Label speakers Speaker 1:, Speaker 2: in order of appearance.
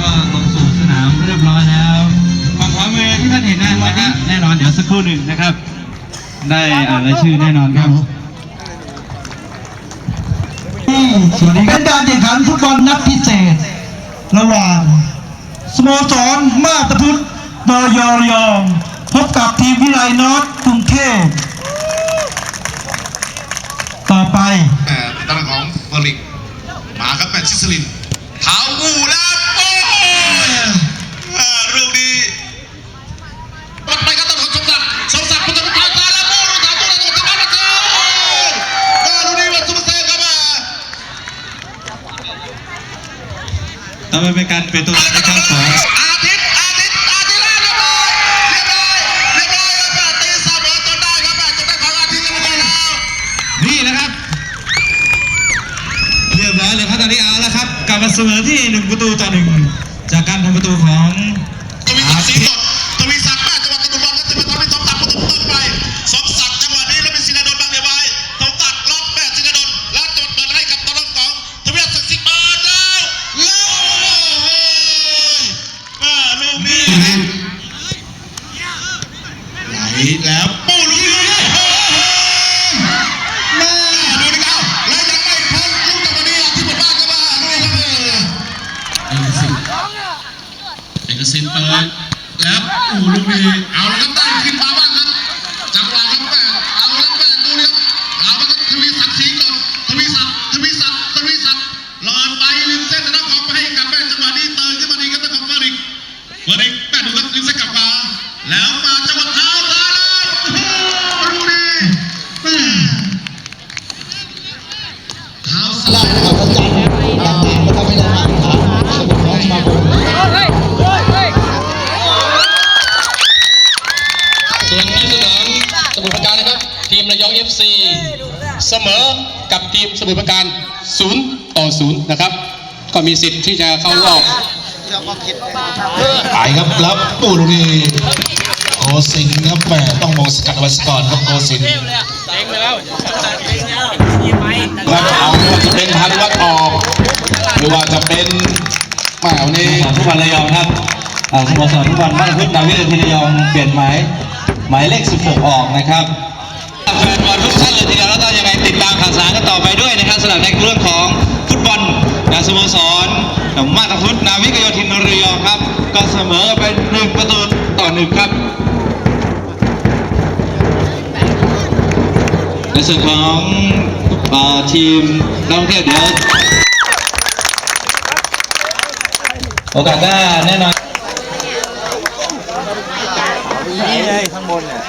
Speaker 1: ก็ลงสู่สนามเรียบร้อยแล้วฝั่งขวามือที่ท่านเห็นนั่นนะฮแน่นอนเดี๋ยวสักครู่หนึ่งนะครับ ได้อ่านรายชื่อแน่นอนครับ
Speaker 2: สวัสดีเป็นการแข่งขันฟุตบอลนัดพิเศษ ระหว่างสโมสรมาตพุทธบยรยองพบกับทีมวิไลนอตกรุงเทพต่อไป
Speaker 3: แต่ตำแหงของเฟอริกมาครับแมนชิสลินเท้าอูแล้ว
Speaker 1: ต่อไปเป็นการเปลี่ยนตัวนะครับของ
Speaker 3: อาทิตย์อาทิตย์อาทิตย์แล้วเรียบร้อยเรียบร้อยเรียบร้อยครับแม่ตีเสมอจนได้ครับแม่จะเป็นของอาทิตย์แล้วแล้ว
Speaker 1: นี่นะครับเรียบร้อยเลยครับตอนนี้เอาแล้วครับกลับมาเสมอที่หนึ่งประตูต่อหนึ่งจากการทำประตูของ
Speaker 3: ทวีศักดิ์ศรีสด ไหลแล้วปูลูกนี้แม่ดูดิเอาและยังไม่พ้นลูกจังหวะนี้ที่หมดบ้าก็มาลูกนี้ครับเอกสิทธิ์เปิดแล้วปูลูกนี้เอาแล้วก็ได้ขึ้นมาบ้าง
Speaker 4: ปราการนะครับ ทีมระยอง FC เสมอกับทีมสมุทรปราการ0ต่อ0นะครับ ก็มีสิทธิ์ที่จะเข้ารอบ
Speaker 3: ไปครับแล้วปูลูกนี้โกสิงห์ครับแม่ต้องมองสกัดเอาไว้สก่อนครับโกสิงห์ครับเอาไม่ว่าจะเป็นพานุวัฒน์ออกหรือว่าจะเป็นแหมาวันนี้ส
Speaker 1: โมสรฟุตบอลระยองครับอ่าสโมสรฟุตบอลบ้านพุทธนาวิทยาทีระยองเปลี่ยนหมาย หมายเลข 16 ออกนะครับแฟนบอลทุกท่านเลยทีเดียวแล้วก็ยังไงติดตามข่าวสารกันต่อไปด้วยนะครับสำหรับในเรื่องของฟุตบอลจาสโมสรมาตรพุทธนาวิกโยธินระยองครับ ก็เสมอกันไปหนึ่งประตูต่อหนึ่งครับในส่วนของอทีมนักท่องเที่ยวเดี๋ยวโอกาสหน้าแน่นอน นี่ไงข้างบนเนี่ย